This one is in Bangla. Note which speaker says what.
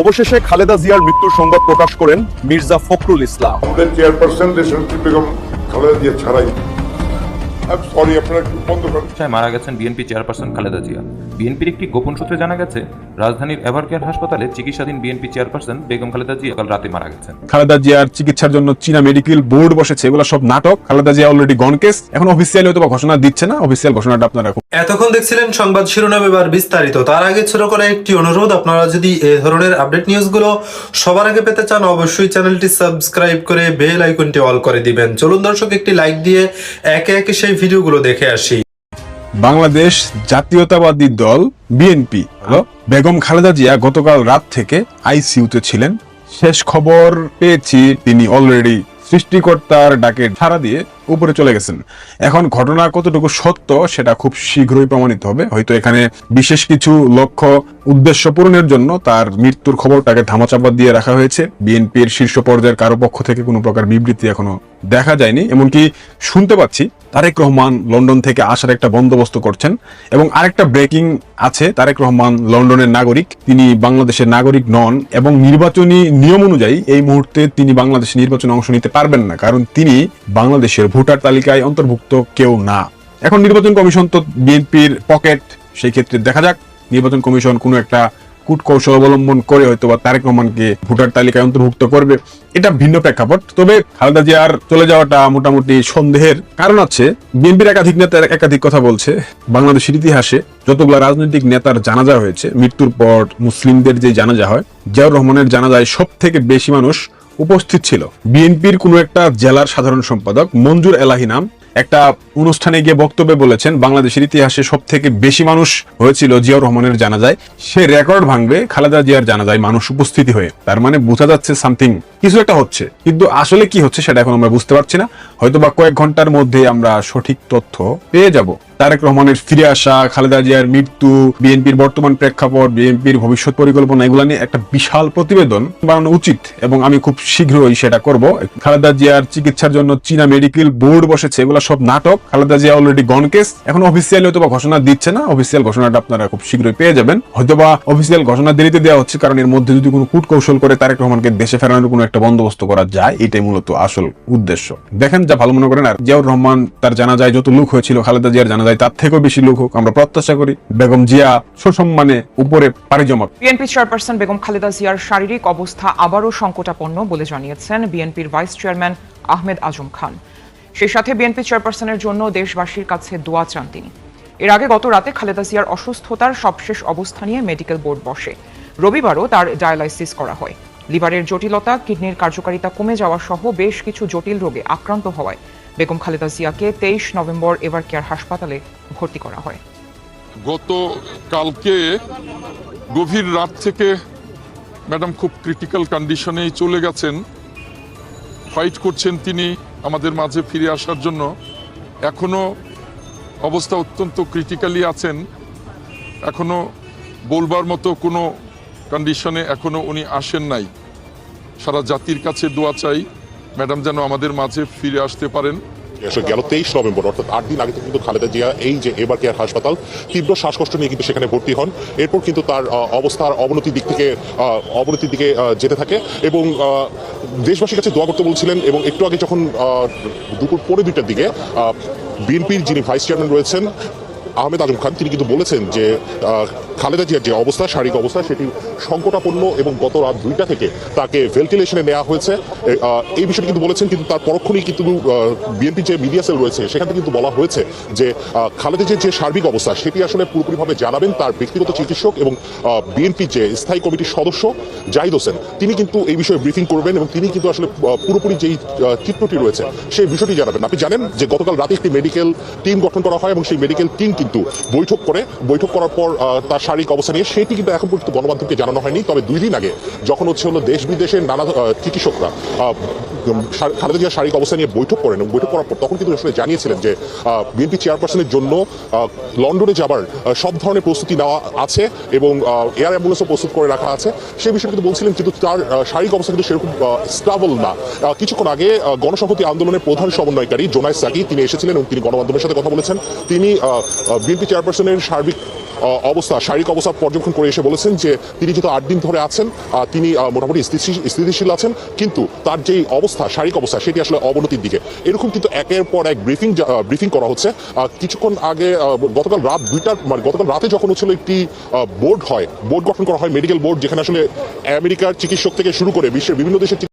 Speaker 1: অবশেষে খালেদা জিয়ার মৃত্যুর সংবাদ প্রকাশ করেন মির্জা ফখরুল ইসলাম।
Speaker 2: চেয়ারপারসন দেশনেত্রী খালেদা জিয়া ছাড়াই সরি আপনারা একটু বন্ধ করেন।
Speaker 3: মারা গেছেন বিএনপি চেয়ারপারসন খালেদা জিয়া। বিএনপির একটি গোপন সূত্রে জানা গেছে রাজধানীর এভারকেয়ার হাসপাতালে চিকিৎসাধীন বিএনপি চেয়ারপারসন বেগম খালেদা জিয়া কাল রাতে মারা গেছেন।
Speaker 4: খালেদা জিয়ার চিকিৎসার জন্য চীনা মেডিকেল বোর্ড বসেছে এগুলো সব নাটক। Khaleda Zia already gone case এখন অফিসিয়ালি হয়তো ঘোষণা দিচ্ছে না অফিসিয়াল ঘোষণাটা আপনারা
Speaker 5: এতক্ষণ দেখছিলেন সংবাদ শিরোনাম এবার বিস্তারিত। তার আগে ছোট করে একটি অনুরোধ আপনারা যদি এ ধরনের আপডেট নিউজগুলো সবার আগে পেতে চান অবশ্যই চ্যানেলটি সাবস্ক্রাইব করে বেল আইকনটি অল করে দিবেন। চলুন দর্শক একটি লাইক দিয়ে একে একে সেই ভিডিওগুলো দেখে আসি।
Speaker 4: বাংলাদেশ জাতীয়তাবাদী দল বিএনপি বেগম খালেদা জিয়া গতকাল রাত থেকে আইসিইউতে ছিলেন। শেষ খবর পেয়েছি, তিনি অলরেডি সৃষ্টিকর্তার ডাকে সাড়া দিয়ে উপরে চলে গেছেন। এখন ঘটনা কতটুকু সত্য সেটা খুব শীঘ্রই প্রমাণিত হবে। হয়তো এখানে বিশেষ কিছু লক্ষ্য, উদ্দেশ্য পূরণের জন্য তার মৃত্যুর খবরটাকে ধামাচাপা দিয়ে রাখা হয়েছে। বিএনপির শীর্ষ পর্যায়ের কারও পক্ষ থেকে কোনো প্রকার বিবৃতি এখনও দেখা যায়নি। এমনকি শুনতে পাচ্ছি, তারেক রহমান লন্ডন থেকে আসার একটা বন্দোবস্ত করছেন। এবং আরেকটা ব্রেকিং আছে, তারেক রহমান লন্ডনের নাগরিক। তিনি বাংলাদেশের নাগরিক নন এবং নির্বাচনী নিয়ম অনুযায়ী এই মুহূর্তে তিনি বাংলাদেশের নির্বাচনে অংশ নিতে পারবেন না। কারণ তিনি বাংলাদেশের ভোটার তালিকায় অন্তর্ভুক্ত কেউ না। এখন নির্বাচন কমিশন তো বিএনপির পকেট, সেই ক্ষেত্রে দেখা যাক। নির্বাচন কমিশন কোনো একটা কূট কৌশল অবলম্বন করে হয়তো বা তারেক রহমানকে ভোটার তালিকায় অন্তর্ভুক্ত করবে। এটা ভিন্ন প্রেক্ষাপট। তবে খালেদা জিয়ার চলে যাওয়াটা মোটামুটি সন্দেহের। কারণ আছে বিএনপির একাধিক নেতা একাধিক কথা বলছে। বাংলাদেশের ইতিহাসে যতগুলো রাজনৈতিক নেতার জানাজা হয়েছে, মৃত্যুর পর মুসলিমদের যে জানাজা হয়, জিয়াউর রহমানের জানাজায় সব থেকে বেশি মানুষ উপস্থিত ছিল। বিএনপির কোনো একটা জেলার সাধারণ সম্পাদক, মঞ্জুর এলাহি নাম, একটা অনুষ্ঠানে গিয়ে বক্তব্যে বলেছেন, বাংলাদেশের ইতিহাসে সব থেকে বেশি মানুষ হয়েছিল জিয়াউর রহমানের জানাজায়। সে রেকর্ড ভাঙবে, খালেদা জিয়ার জানাজায় মানুষ উপস্থিতি হয়ে। তার মানে বোঝা যাচ্ছে সামথিং কিছু একটা হচ্ছে। কিন্তু আসলে কি হচ্ছে সেটা এখন আমরা বুঝতে পারছি না। হয়তো বা কয়েক ঘণ্টার মধ্যে আমরা সঠিক তথ্য পেয়ে যাব। তারেক রহমানের ফিরে আসা, খালেদা জিয়ার মৃত্যু, বিএনপির বর্তমান প্রেক্ষাপট, বিএনপির ভবিষ্যৎ পরিকল্পনা, এগুলো নিয়ে একটা বিশাল প্রতিবেদন বানানো উচিত এবং আমি খুব শীঘ্রই সেটা করব। খালেদা জিয়ার চিকিৎসার জন্য চীনা মেডিকেল বোর্ড বসেছে, এগুলো সব নাটক। Khaleda Zia already gone case এখন অফিসিয়ালি হয়তো ঘোষণা দিচ্ছে না। অফিসিয়াল ঘোষণাটা আপনারা খুব শীঘ্রই পেয়ে যাবেন। হয়তো বা অফিসিয়াল ঘোষণা দেরিতে দেওয়া হচ্ছে, কারণ এর মধ্যে যদি কোনো কূট কৌশল করে তারেক রহমানকে দেশে ফেরানোর কোনো একটা বন্দোবস্ত করা যায়, এটাই মূলত আসল উদ্দেশ্য। দেখেন, যা ভালো মনে করেন, আর জিয়াউর রহমান তার জানাজায় যত লোক হয়েছিল, খালেদা জিয়ার জানাজায় তার থেকেও বেশি লোক হোক, আমরা প্রত্যাশা করি বেগম জিয়া সুসম্মানে উপরে পাড়ি জমা
Speaker 6: বিএনপি চেয়ারপারসন বেগম খালেদা জিয়ার শারীরিক অবস্থা আবারও সংকটাপন্ন বলে জানিয়েছেন বিএনপির ভাইস চেয়ারম্যান আহমেদ আজম খান। সেই সাথে বিএনপি চেয়ারপারসনের জন্য দেশবাসীর কাছে দোয়া চান তিনি। এর আগে গত রাতে খালেদা জিয়ার অসুস্থতার সবশেষ অবস্থা নিয়ে মেডিকেল বোর্ড বসে। রবিবারও তার ডায়ালাইসিস করা হয়। লিভারের জটিলতা, কিডনির কার্যকারিতা কমে যাওয়া সহ বেশ কিছু জটিল রোগে আক্রান্ত হওয়ায় বেগম খালেদা জিয়াকে তেইশ নভেম্বর এভার কেয়ার হাসপাতালে ভর্তি করা হয়।
Speaker 7: গত কালকে গভীর রাত থেকে ম্যাডাম খুব ক্রিটিক্যাল কন্ডিশনেই চলে গেছেন। ফাইট করছেন তিনি আমাদের মাঝে ফিরে আসার জন্য। এখনও অবস্থা অত্যন্ত ক্রিটিক্যালি আছেন। এখনও বলবার মতো কোনো কন্ডিশনে এখনও উনি আসেন নাই। সারা জাতির কাছে দোয়া চাই, ম্যাডাম যেন আমাদের মাঝে ফিরে আসতে পারেন।
Speaker 8: গেল তেইশ নভেম্বর, অর্থাৎ আট দিন আগে কিন্তু খালেদা জিয়া এই যে এবার কেয়ার হাসপাতাল, তীব্র শ্বাসকষ্ট নিয়ে কিন্তু সেখানে ভর্তি হন। এরপর কিন্তু তার অবস্থার অবনতির দিক থেকে অবনতির দিকে যেতে থাকে এবং দেশবাসীর কাছে দোয়া করতে বলছিলেন এবং একটু আগে যখন দুপুর পৌনে দুইটার দিকে বিএনপির যিনি ভাইস চেয়ারম্যান রয়েছেন আহমেদ আজম খান, তিনি কিন্তু বলেছেন যে খালেদা জিয়ার যে অবস্থা, শারীরিক অবস্থা, সেটি সংকটাপন্ন এবং গত রাত দুইটা থেকে তাকে ভেন্টিলেশনে নেওয়া হয়েছে। এই বিষয়টি কিন্তু বলেছেন, কিন্তু তার পরক্ষণেই কিন্তু বিএনপি যে মিডিয়া সেল রয়েছে, সেখান থেকে কিন্তু বলা হয়েছে যে খালেদা জিয়ার যে সার্বিক অবস্থা, সেটি আসলে পুরোপুরিভাবে জানাবেন তার ব্যক্তিগত চিকিৎসক এবং বিএনপির যে স্থায়ী কমিটির সদস্য জাহিদ হোসেন। তিনি কিন্তু এই বিষয়ে ব্রিফিং করবেন এবং তিনি কিন্তু আসলে পুরোপুরি যেই চিত্রটি রয়েছে, সেই বিষয়টি জানাবেন। আপনি জানেন যে গতকাল রাতে একটি মেডিকেল টিম গঠন করা হয় এবং সেই মেডিকেল টিম কিন্তু বৈঠক করে, বৈঠক করার পর তার শারীরিক অবস্থা নিয়ে সেটি কিন্তু এখন পর্যন্ত গণমাধ্যমকে জানানো হয়নি। তবে দুই দিন আগে যখন হচ্ছে হলো দেশ বিদেশের নানা চিকিৎসকরা খালেদা জিয়ার শারীরিক অবস্থা নিয়ে বৈঠক করেন বৈঠক করার পর তখন কিন্তু আসলে জানিয়েছিলেন যে বিএনপি চেয়ারপারসনের জন্য লন্ডনে যাবার সব ধরনের প্রস্তুতি নেওয়া আছে এবং এয়ার অ্যাম্বুলেন্সও প্রস্তুত করে রাখা আছে। সেই বিষয়ে কিন্তু বলছিলেন কিন্তু তার শারীরিক অবস্থা কিন্তু সেরকম স্টাবল না। কিছুক্ষণ আগে গণসংহতি আন্দোলনের প্রধান সমন্বয়কারী জোনাই সাকি, তিনি এসেছিলেন এবং তিনি গণমাধ্যমের সাথে কথা বলেছেন। তিনি বিএনপি চেয়ারপারসনের সার্বিক অবস্থা, শারীরিক অবস্থা পর্যবেক্ষণ করে এসে বলেছেন যে তিনি যেহেতু আট দিন ধরে আছেন তিনি মোটামুটি স্থিতিশীল আছেন, কিন্তু তার যেই অবস্থা, শারীরিক অবস্থা, সেটি আসলে অবনতির দিকে। এরকম কিন্তু একের পর এক ব্রিফিং ব্রিফিং করা হচ্ছে। কিছুক্ষণ আগে গতকাল রাত দুইটার মানে গতকাল রাতে যখন হচ্ছিল একটি বোর্ড হয়, বোর্ড গঠন করা হয়, মেডিকেল বোর্ড, যেখানে আসলে আমেরিকার চিকিৎসক থেকে শুরু করে বিশ্বের বিভিন্ন দেশের